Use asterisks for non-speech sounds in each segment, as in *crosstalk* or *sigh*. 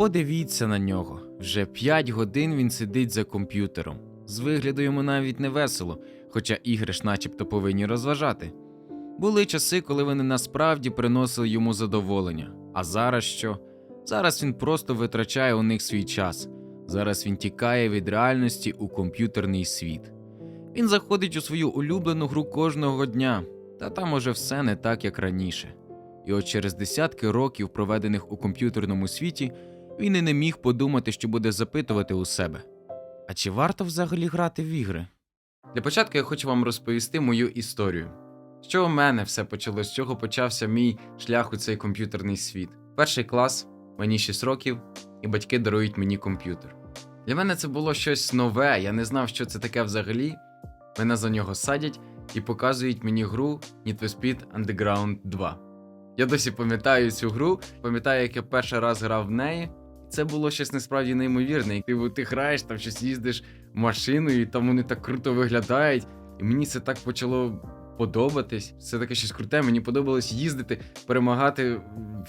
Подивіться на нього. Вже 5 годин він сидить за комп'ютером. З вигляду йому навіть не весело, хоча ігри ж начебто повинні розважати. Були часи, коли вони насправді приносили йому задоволення. А зараз що? Зараз він просто витрачає у них свій час. Зараз він тікає від реальності у комп'ютерний світ. Він заходить у свою улюблену гру кожного дня, та там уже все не так, як раніше. І от через десятки років, проведених у комп'ютерному світі, він і не міг подумати, що буде запитувати у себе: а чи варто взагалі грати в ігри? Для початку я хочу вам розповісти мою історію. З чого в мене все почалось, з чого почався мій шлях у цей комп'ютерний світ. Перший клас, мені 6 років, і батьки дарують мені комп'ютер. Для мене це було щось нове, я не знав, що це таке взагалі. Мене за нього садять і показують мені гру Need for Speed Underground 2. Я досі пам'ятаю цю гру, пам'ятаю, як я перший раз грав в неї. Це було щось насправді неймовірне. Ти, ти граєш, там щось їздиш машиною, і там вони так круто виглядають. І мені це так почало подобатись. Це таке щось круте. Мені подобалось їздити, перемагати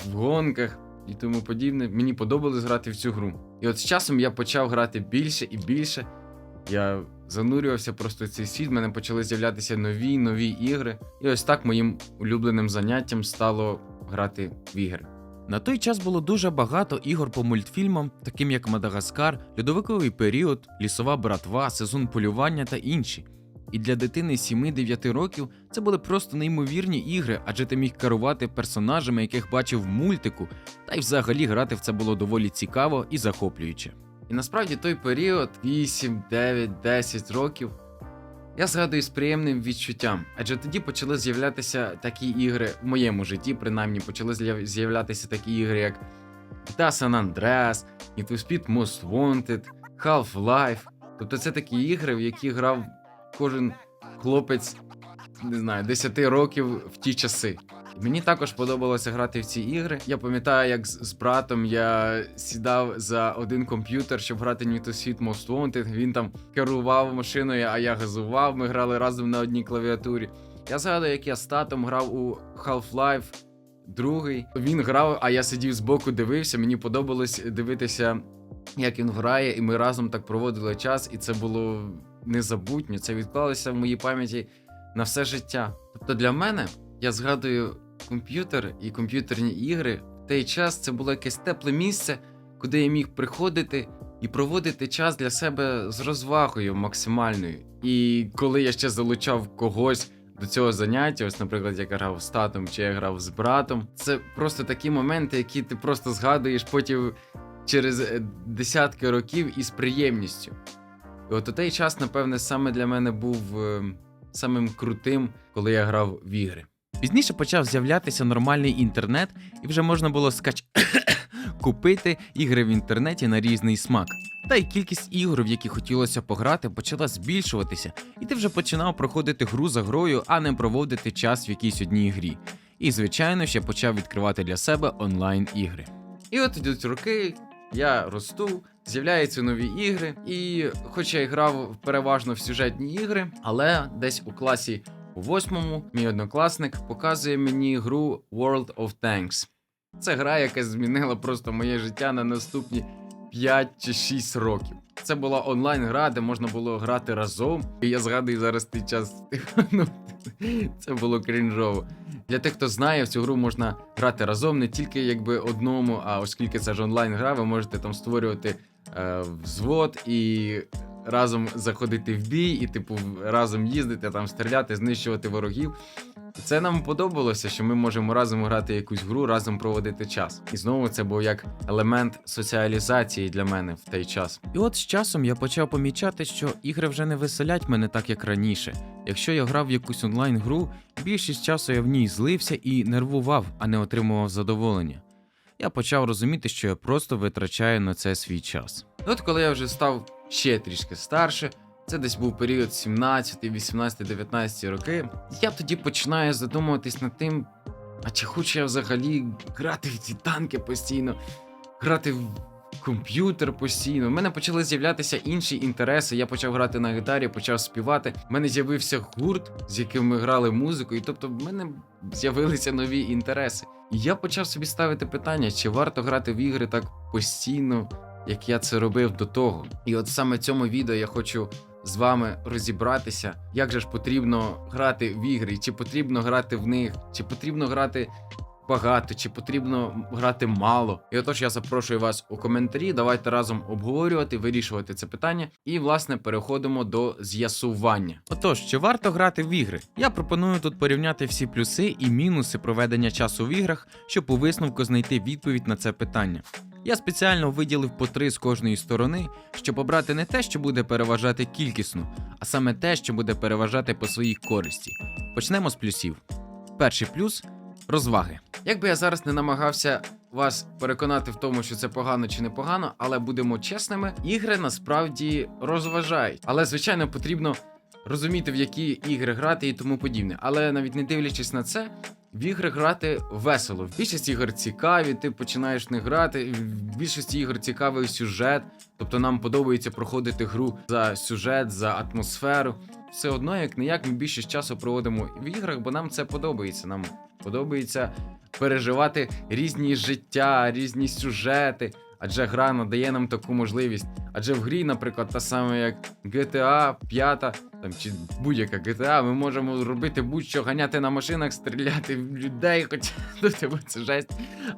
в гонках і тому подібне. Мені подобалось грати в цю гру. І от з часом я почав грати більше і більше. Я занурювався просто в цей світ, в мене почали з'являтися нові нові ігри. І ось так моїм улюбленим заняттям стало грати в ігри. На той час було дуже багато ігор по мультфільмам, таким як Мадагаскар, Льодовиковий період, Лісова братва, сезон полювання та інші. І для дитини 7-9 років це були просто неймовірні ігри, адже ти міг керувати персонажами, яких бачив в мультику, та й взагалі грати в це було доволі цікаво і захоплююче. І насправді той період 8, 9, 10 років я згадую з приємним відчуттям, адже тоді почали з'являтися такі ігри в моєму житті, принаймні почали з'являтися такі ігри, як GTA San Andreas, Need for Speed Most Wanted, Half-Life. Тобто це такі ігри, в які грав кожен хлопець, не знаю, 10 років в ті часи. Мені також подобалося грати в ці ігри. Я пам'ятаю, як з, з братом я сідав за один комп'ютер, щоб грати Need for Speed Most Wanted. Він там керував машиною, а я газував. Ми грали разом на одній клавіатурі. Я згадую, як я з татом грав у Half-Life другий. Він грав, а я сидів збоку, дивився. Мені подобалось дивитися, як він грає, і ми разом так проводили час, і це було незабутньо. Це відклалося в моїй пам'яті на все життя. Тобто для мене я згадую комп'ютер і комп'ютерні ігри. В той час це було якесь тепле місце, куди я міг приходити і проводити час для себе з розвагою максимальною. І коли я ще залучав когось до цього заняття, ось, наприклад, я грав з татом чи я грав з братом, це просто такі моменти, які ти просто згадуєш потім через е, десятки років із приємністю. І от у той час, напевне, саме для мене був е, самим крутим, коли я грав в ігри. Пізніше почав з'являтися нормальний інтернет, і вже можна було скач... *coughs* купити ігри в інтернеті на різний смак. Та й кількість ігор, в які хотілося пограти, почала збільшуватися, і ти вже починав проходити гру за грою, а не проводити час в якійсь одній грі. І, звичайно, ще почав відкривати для себе онлайн-ігри. І от ідуть роки, я росту, з'являються нові ігри, і хоч я грав переважно в сюжетні ігри, але десь у класі у восьмому мій однокласник показує мені гру World of Tanks. Це гра, яка змінила просто моє життя на наступні 5 чи 6 років. Це була онлайн-гра, де можна було грати разом. І я згадую зараз той час. *laughs* ну, це було крінжово. Для тих, хто знає, в цю гру можна грати разом не тільки якби одному, а оскільки це ж онлайн-гра, ви можете там створювати е, взвод і разом заходити в бій, і, типу, разом їздити, там стріляти, знищувати ворогів. Це нам подобалося, що ми можемо разом грати якусь гру, разом проводити час. І знову це був як елемент соціалізації для мене в той час. І от з часом я почав помічати, що ігри вже не веселять мене так, як раніше. Якщо я грав в якусь онлайн-гру, більшість часу я в ній злився і нервував, а не отримував задоволення. Я почав розуміти, що я просто витрачаю на це свій час. От коли я вже став ще трішки старше, це десь був період 17, 18, 19 роки. Я тоді починаю задумуватись над тим, а чи хочу я взагалі грати в ці танки постійно, грати в комп'ютер постійно. У мене почали з'являтися інші інтереси. Я почав грати на гітарі, почав співати. У мене з'явився гурт, з яким ми грали музику, і тобто в мене з'явилися нові інтереси. І я почав собі ставити питання, чи варто грати в ігри так постійно, як я це робив до того. І от саме цьому відео я хочу з вами розібратися, як же ж потрібно грати в ігри, чи потрібно грати в них, чи потрібно грати багато, чи потрібно грати мало. І отож я запрошую вас у коментарі. Давайте разом обговорювати, вирішувати це питання. І власне переходимо до з'ясування. Отож, чи варто грати в ігри? Я пропоную тут порівняти всі плюси і мінуси проведення часу в іграх, щоб у висновку знайти відповідь на це питання. Я спеціально виділив по три з кожної сторони, щоб обрати не те, що буде переважати кількісно, а саме те, що буде переважати по своїй користі. Почнемо з плюсів. Перший плюс розваги. Якби я зараз не намагався вас переконати в тому, що це погано чи не погано, але будемо чесними, ігри насправді розважають. Але звичайно потрібно розуміти, в які ігри грати і тому подібне. Але навіть не дивлячись на це. В ігри грати весело. В більшості ігор цікаві, ти починаєш них грати. В більшості ігор цікавий сюжет. Тобто нам подобається проходити гру за сюжет, за атмосферу. Все одно, як не як, ми більшість часу проводимо в іграх, бо нам це подобається. Нам подобається переживати різні життя, різні сюжети. Адже гра надає нам таку можливість. Адже в грі, наприклад, та сама як GTA 5, там чи будь-яка GTA, ми можемо робити будь-що, ганяти на машинах, стріляти в людей, хоч ну, типу, це жесть.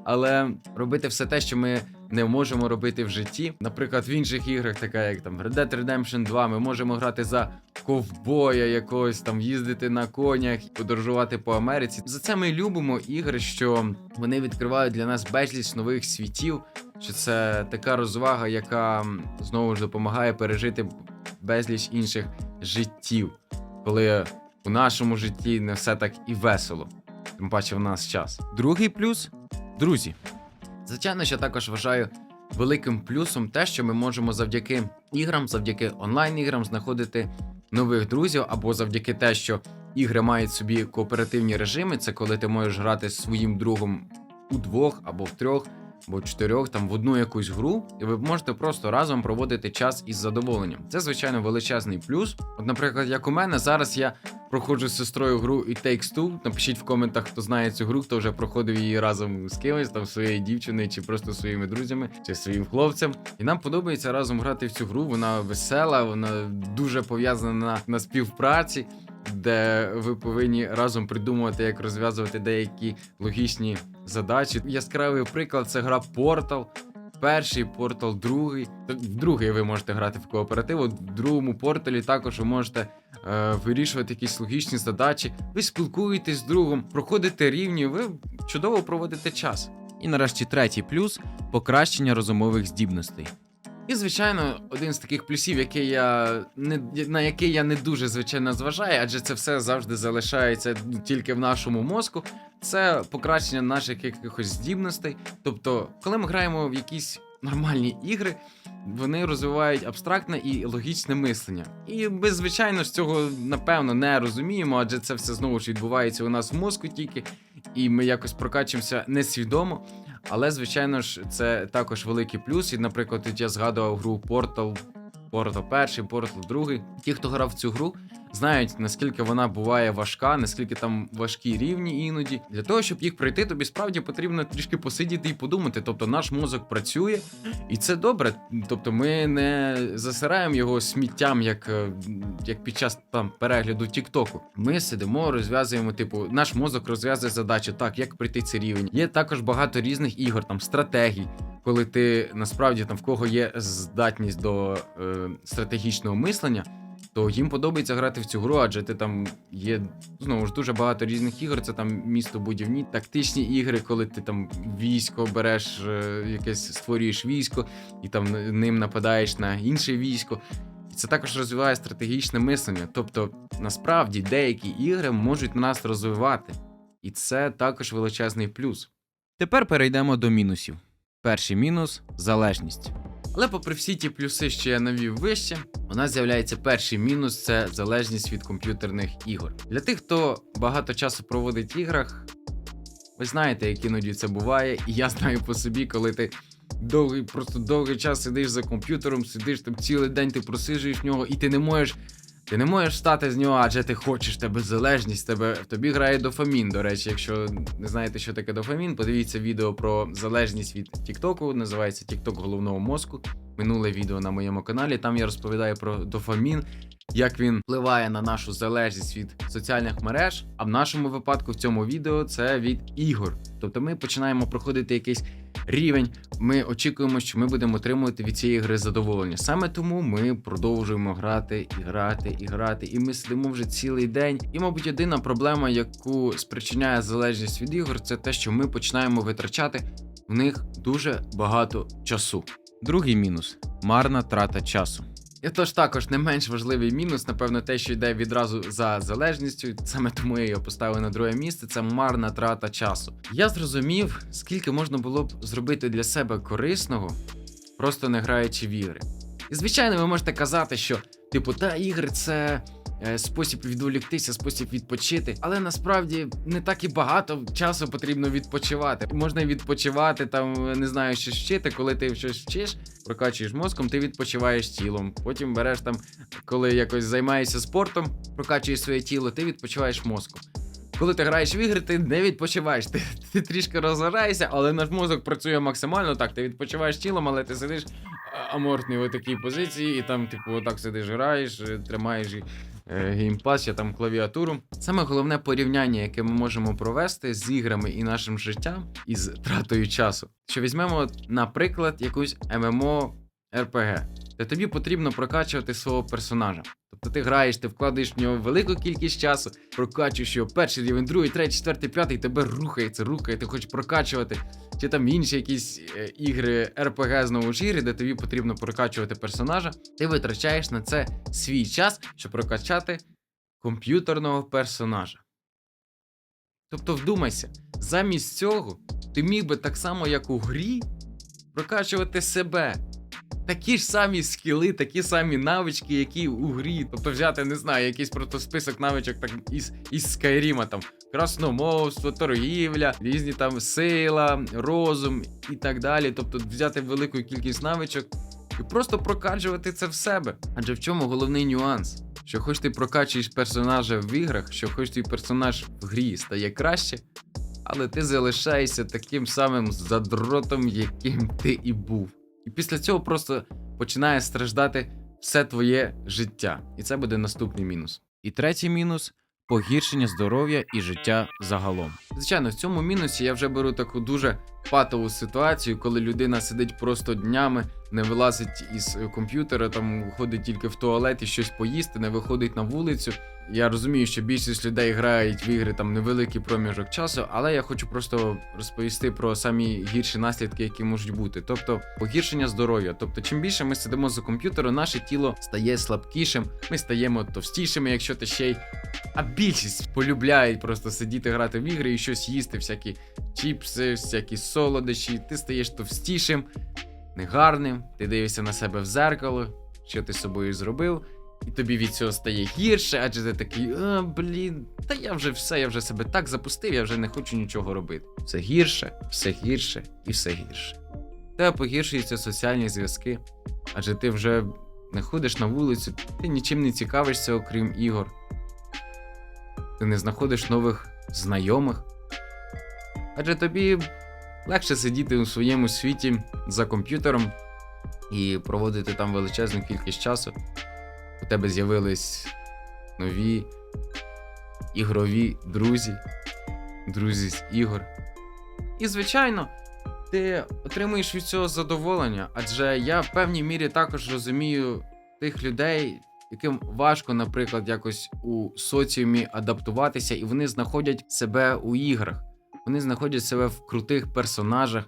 Але робити все те, що ми не можемо робити в житті. Наприклад, в інших іграх, така як там Red Dead Redemption 2, ми можемо грати за ковбоя якогось, там їздити на конях, подорожувати по Америці. За це ми любимо ігри, що вони відкривають для нас безліч нових світів. Що це така розвага, яка знову ж допомагає пережити безліч інших життів, коли у нашому житті не все так і весело. Тим паче в нас час. Другий плюс друзі. Звичайно, що також вважаю великим плюсом те, що ми можемо завдяки іграм, завдяки онлайн-іграм знаходити нових друзів, або завдяки те, що ігри мають собі кооперативні режими. Це коли ти можеш грати з своїм другом у двох або в трьох, або чотирьох, там в одну якусь гру, і ви можете просто разом проводити час із задоволенням. Це, звичайно, величезний плюс. От, наприклад, як у мене, зараз я проходжу з сестрою гру It Takes Two. Напишіть в коментах, хто знає цю гру, хто вже проходив її разом з кимось, там своєю дівчиною, чи просто своїми друзями, чи своїм хлопцем. І нам подобається разом грати в цю гру. Вона весела, вона дуже пов'язана на, на співпраці. Де ви повинні разом придумувати, як розв'язувати деякі логічні задачі. Яскравий приклад це гра Portal. Перший портал, другий. В другий ви можете грати в кооператив. От в другому порталі також ви можете е, вирішувати якісь логічні задачі. Ви спілкуєтесь з другом, проходите рівні, ви чудово проводите час. І нарешті третій плюс покращення розумових здібностей. І, звичайно, один з таких плюсів, який я не на який я не дуже звичайно зважаю, адже це все завжди залишається тільки в нашому мозку. Це покращення наших якихось здібностей. Тобто, коли ми граємо в якісь нормальні ігри, вони розвивають абстрактне і логічне мислення. І ми, звичайно ж, цього напевно не розуміємо, адже це все знову ж відбувається у нас в мозку тільки, і ми якось прокачуємося несвідомо. Але, звичайно ж, це також великий плюс. І, наприклад, я згадував гру Portal, Portal 1, Portal 2. Ті, хто грав в цю гру, знають, наскільки вона буває важка, наскільки там важкі рівні іноді. Для того, щоб їх пройти, тобі справді потрібно трішки посидіти і подумати. Тобто наш мозок працює, і це добре. Тобто ми не засираємо його сміттям, як, е, як під час там перегляду Тіктоку. Ми сидимо, розв'язуємо, типу, наш мозок розв'язує задачу, так, як пройти цей рівень. Є також багато різних ігор, там стратегій. Коли ти насправді там в кого є здатність до е, стратегічного мислення, то їм подобається грати в цю гру, адже ти там є знову ж дуже багато різних ігор. Це там місто будівні, тактичні ігри, коли ти там військо береш, е, якесь створюєш військо і там ним нападаєш на інше військо. Це також розвиває стратегічне мислення. Тобто, насправді деякі ігри можуть нас розвивати, і це також величезний плюс. Тепер перейдемо до мінусів. Перший мінус залежність. Але попри всі ті плюси, що я навів вище, у нас з'являється перший мінус це залежність від комп'ютерних ігор. Для тих, хто багато часу проводить в іграх, ви знаєте, як іноді це буває, і я знаю по собі, коли ти довгий, просто довгий час сидиш за комп'ютером, сидиш там цілий день, ти просижуєш в нього, і ти не можеш Ти не можеш встати з нього, адже ти хочеш тебе залежність, тебе тобі грає дофамін. До речі, якщо не знаєте, що таке дофамін, подивіться відео про залежність від Тіктоку. Називається Тікток головного мозку. Минуле відео на моєму каналі. Там я розповідаю про дофамін, як він впливає на нашу залежність від соціальних мереж. А в нашому випадку в цьому відео це від ігор. Тобто ми починаємо проходити якийсь рівень. Ми очікуємо, що ми будемо отримувати від цієї гри задоволення. Саме тому ми продовжуємо грати і грати і грати. І ми сидимо вже цілий день. І, мабуть, єдина проблема, яку спричиняє залежність від ігор, це те, що ми починаємо витрачати в них дуже багато часу. Другий мінус марна трата часу. І тож також не менш важливий мінус, напевно, те, що йде відразу за залежністю. Саме тому я його поставив на друге місце. Це марна трата часу. Я зрозумів, скільки можна було б зробити для себе корисного, просто не граючи в ігри. І звичайно, ви можете казати, що типу, та ігри це. Е, Спосіб відволіктися, спосіб відпочити, але насправді не так і багато часу потрібно відпочивати. Можна і відпочивати, там не знаю, що вчити. Коли ти щось вчиш, прокачуєш мозком, ти відпочиваєш тілом. Потім береш там, коли якось займаєшся спортом, прокачуєш своє тіло, ти відпочиваєш мозком. Коли ти граєш в ігри, ти не відпочиваєш. Ти, ти трішки розважаєшся, але наш мозок працює максимально так. Ти відпочиваєш тілом, але ти сидиш амортний в такій позиції, і там, типу, отак сидиш, граєш, тримаєш е, геймпад, я там клавіатуру. Саме головне порівняння, яке ми можемо провести з іграми і нашим життям, із тратою часу. Що візьмемо, наприклад, якусь ММО РПГ, де тобі потрібно прокачувати свого персонажа. Тобто ти граєш, ти вкладаєш в нього велику кількість часу, прокачуєш його перший рівень, другий, третій, четвертий, п'ятий, тебе рухається, рухає, ти хочеш прокачувати. Чи там інші якісь е, ігри РПГ знову ж ігри, де тобі потрібно прокачувати персонажа, ти витрачаєш на це свій час, щоб прокачати комп'ютерного персонажа. Тобто вдумайся, замість цього ти міг би так само, як у грі, прокачувати себе. Такі ж самі скіли, такі самі навички, які у грі. Тобто взяти, не знаю, якийсь просто список навичок так із, із Скайріма, там красномовство, торгівля, різні там сила, розум і так далі. Тобто взяти велику кількість навичок і просто прокачувати це в себе. Адже в чому головний нюанс? Що хоч ти прокачуєш персонажа в іграх, що хоч твій персонаж в грі стає краще, але ти залишаєшся таким самим задротом, яким ти і був. І після цього просто починає страждати все твоє життя. І це буде наступний мінус. І третій мінус погіршення здоров'я і життя загалом. Звичайно, в цьому мінусі я вже беру таку дуже патову ситуацію, коли людина сидить просто днями, не вилазить із е, комп'ютера, там ходить тільки в туалет і щось поїсти, не виходить на вулицю. Я розумію, що більшість людей грають в ігри там невеликий проміжок часу, але я хочу просто розповісти про самі гірші наслідки, які можуть бути. Тобто погіршення здоров'я. Тобто, чим більше ми сидимо за комп'ютером, наше тіло стає слабкішим, ми стаємо товстішими, якщо ти ще й. А більшість полюбляють просто сидіти грати в ігри і щось їсти, всякі чіпси, всякі солодощі. Ти стаєш товстішим, негарним, ти дивишся на себе в зеркало, що ти з собою зробив. І тобі від цього стає гірше, адже ти такий, а, блін, та я вже все, я вже себе так запустив, я вже не хочу нічого робити. Все гірше, все гірше і все гірше. Тебе погіршуються соціальні зв'язки, адже ти вже не ходиш на вулицю, ти нічим не цікавишся, окрім ігор. Ти не знаходиш нових знайомих. Адже тобі легше сидіти у своєму світі за комп'ютером і проводити там величезну кількість часу у тебе з'явились нові ігрові друзі, друзі з ігор. І, звичайно, ти отримуєш від цього задоволення, адже я в певній мірі також розумію тих людей, яким важко, наприклад, якось у соціумі адаптуватися, і вони знаходять себе у іграх. Вони знаходять себе в крутих персонажах,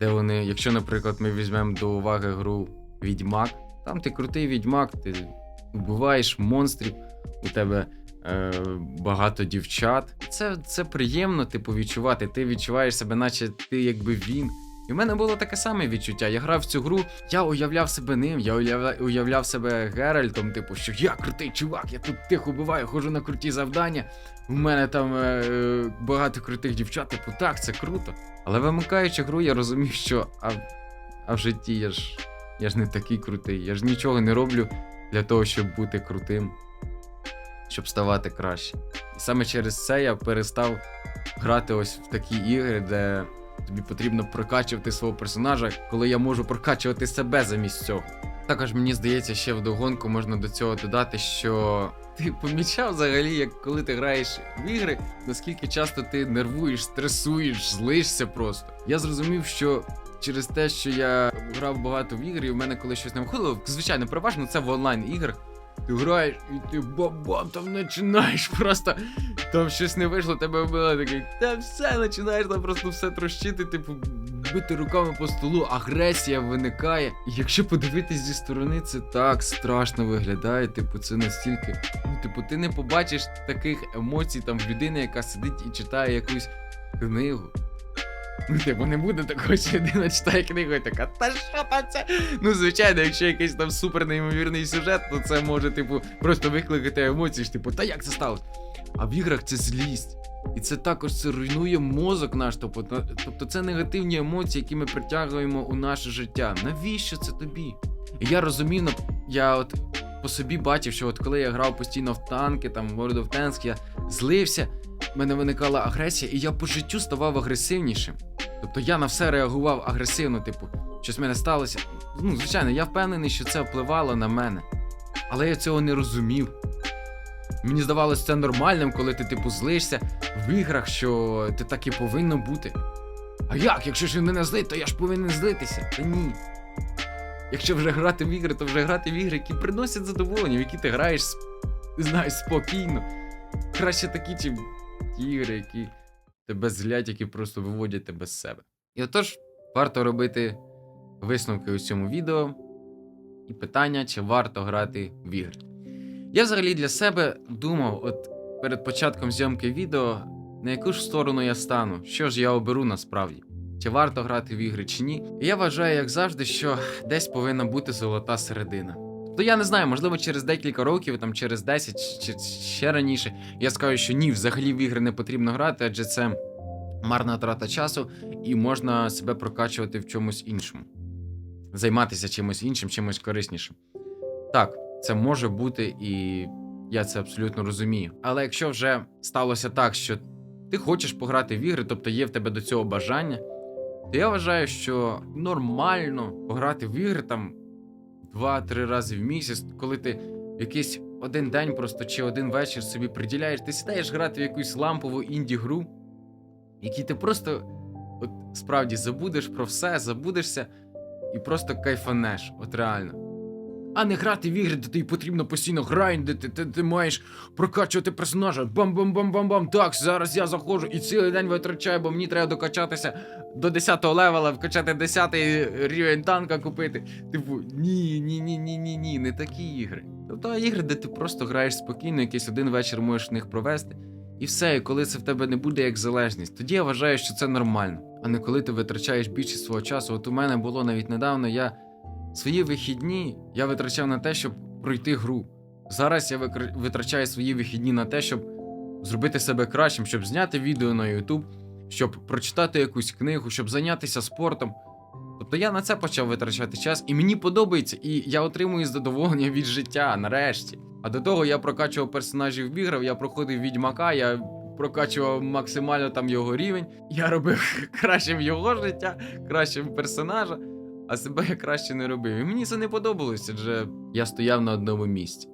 де вони, якщо, наприклад, ми візьмемо до уваги гру Відьмак, там ти крутий відьмак, ти вбиваєш монстрів, у тебе е, багато дівчат. Це, це приємно, типу, відчувати. Ти відчуваєш себе, наче ти якби він. І в мене було таке саме відчуття. Я грав в цю гру, я уявляв себе ним, я уявляв, себе Геральтом, типу, що я крутий чувак, я тут тих убиваю, ходжу на круті завдання. У мене там е, багато крутих дівчат, типу, так, це круто. Але вимикаючи гру, я розумів, що а, а в житті я ж я ж не такий крутий, я ж нічого не роблю для того, щоб бути крутим, щоб ставати краще. І саме через це я перестав грати ось в такі ігри, де тобі потрібно прокачувати свого персонажа, коли я можу прокачувати себе замість цього. Також мені здається, ще вдогонку можна до цього додати, що ти помічав взагалі, як коли ти граєш в ігри, наскільки часто ти нервуєш, стресуєш, злишся просто. Я зрозумів, що через те, що я грав багато в ігри, і в мене коли щось не виходило, звичайно, переважно це в онлайн іграх. Ти граєш і ти бам-бам там починаєш просто. Там щось не вийшло, тебе вбило такий. Та все починаєш там просто все трощити, типу, бити руками по столу, агресія виникає. І якщо подивитись зі сторони, це так страшно виглядає. Типу, це настільки. Ну, типу, ти не побачиш таких емоцій там в людини, яка сидить і читає якусь книгу. Ну, типу, не буде такого, що людина читає книгу і така, та що там це? Ну, звичайно, якщо якийсь там супер неймовірний сюжет, то це може, типу, просто викликати емоції, ж, типу, та як це сталося? А в іграх це злість. І це також це руйнує мозок наш. Тобто, тобто це негативні емоції, які ми притягуємо у наше життя. Навіщо це тобі? І я розумів, я от по собі бачив, що от коли я грав постійно в танки, там в World of Tanks, я злився, мене виникала агресія, і я по життю ставав агресивнішим. Тобто я на все реагував агресивно, типу, щось в мене сталося. Ну, звичайно, я впевнений, що це впливало на мене. Але я цього не розумів. Мені здавалося це нормальним, коли ти, типу, злишся в іграх, що ти так і повинно бути. А як? Якщо ж він мене злить, то я ж повинен злитися. Та ні. Якщо вже грати в ігри, то вже грати в ігри, які приносять задоволення, в які ти граєш, знаєш, спокійно. Краще такі, чим ті ігри, які тебе злять, які просто виводять тебе з себе. І отож, варто робити висновки у цьому відео і питання, чи варто грати в ігри. Я взагалі для себе думав, от перед початком зйомки відео, на яку ж сторону я стану, що ж я оберу насправді, чи варто грати в ігри, чи ні. І я вважаю, як завжди, що десь повинна бути золота середина. Тобто я не знаю, можливо, через декілька років, там через 10 чи ще раніше, я скажу, що ні, взагалі в ігри не потрібно грати, адже це марна трата часу, і можна себе прокачувати в чомусь іншому, займатися чимось іншим, чимось кориснішим. Так, це може бути, і я це абсолютно розумію. Але якщо вже сталося так, що ти хочеш пограти в ігри, тобто є в тебе до цього бажання, то я вважаю, що нормально пограти в ігри там 2-3 рази в місяць, коли ти якийсь один день просто чи один вечір собі приділяєш, ти сідаєш грати в якусь лампову інді-гру, якій ти просто от справді забудеш про все, забудешся і просто кайфанеш, от реально. А не грати в ігри, де тобі потрібно постійно грайндити, ти, ти маєш прокачувати персонажа. Бам-бам-бам-бам-бам. Так, зараз я заходжу і цілий день витрачаю, бо мені треба докачатися до 10-го левела, вкачати 10-й рівень танка купити. Типу, ні, ні, ні, ні, ні, ні, не такі ігри. Тобто ігри, де ти просто граєш спокійно, якийсь один вечір можеш в них провести. І все, і коли це в тебе не буде як залежність, тоді я вважаю, що це нормально. А не коли ти витрачаєш більшість свого часу. От у мене було навіть недавно, я свої вихідні я витрачав на те, щоб пройти гру. Зараз я витрачаю свої вихідні на те, щоб зробити себе кращим, щоб зняти відео на YouTube, щоб прочитати якусь книгу, щоб зайнятися спортом. Тобто я на це почав витрачати час, і мені подобається, і я отримую задоволення від життя нарешті. А до того я прокачував персонажів в іграх, я проходив відьмака, я прокачував максимально там його рівень. Я робив *laughs* кращим його життя, кращим персонажа, а себе я краще не робив. І мені це не подобалося, адже я стояв на одному місці.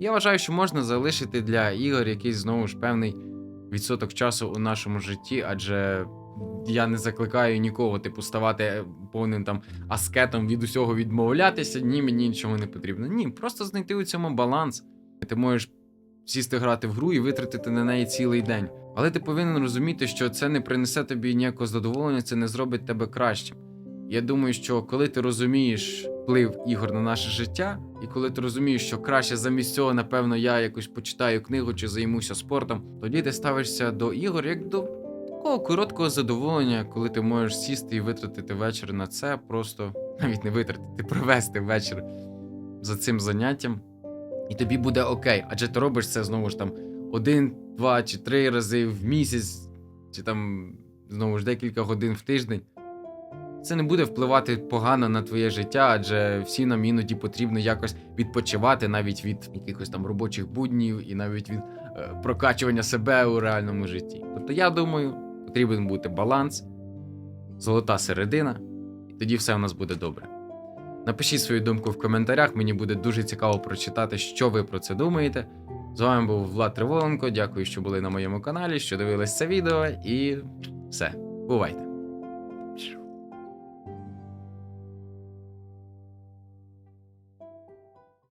Я вважаю, що можна залишити для ігор якийсь знову ж певний відсоток часу у нашому житті, адже я не закликаю нікого, типу, ставати повним там аскетом від усього відмовлятися. Ні, мені нічого не потрібно. Ні, просто знайти у цьому баланс. Ти можеш сісти грати в гру і витратити на неї цілий день. Але ти повинен розуміти, що це не принесе тобі ніякого задоволення, це не зробить тебе кращим. Я думаю, що коли ти розумієш вплив ігор на наше життя, і коли ти розумієш, що краще замість цього, напевно, я якось почитаю книгу чи займуся спортом, тоді ти ставишся до ігор як до такого короткого задоволення, коли ти можеш сісти і витратити вечір на це, просто навіть не витратити, провести вечір за цим заняттям, і тобі буде окей. Адже ти робиш це знову ж там один, два чи три рази в місяць, чи там знову ж декілька годин в тиждень. Це не буде впливати погано на твоє життя, адже всі нам іноді потрібно якось відпочивати навіть від якихось там робочих буднів і навіть від е, прокачування себе у реальному житті. Тобто, я думаю, потрібен бути баланс, золота середина, і тоді все у нас буде добре. Напишіть свою думку в коментарях, мені буде дуже цікаво прочитати, що ви про це думаєте. З вами був Влад Триволенко. Дякую, що були на моєму каналі, що дивились це відео, і все. Бувайте!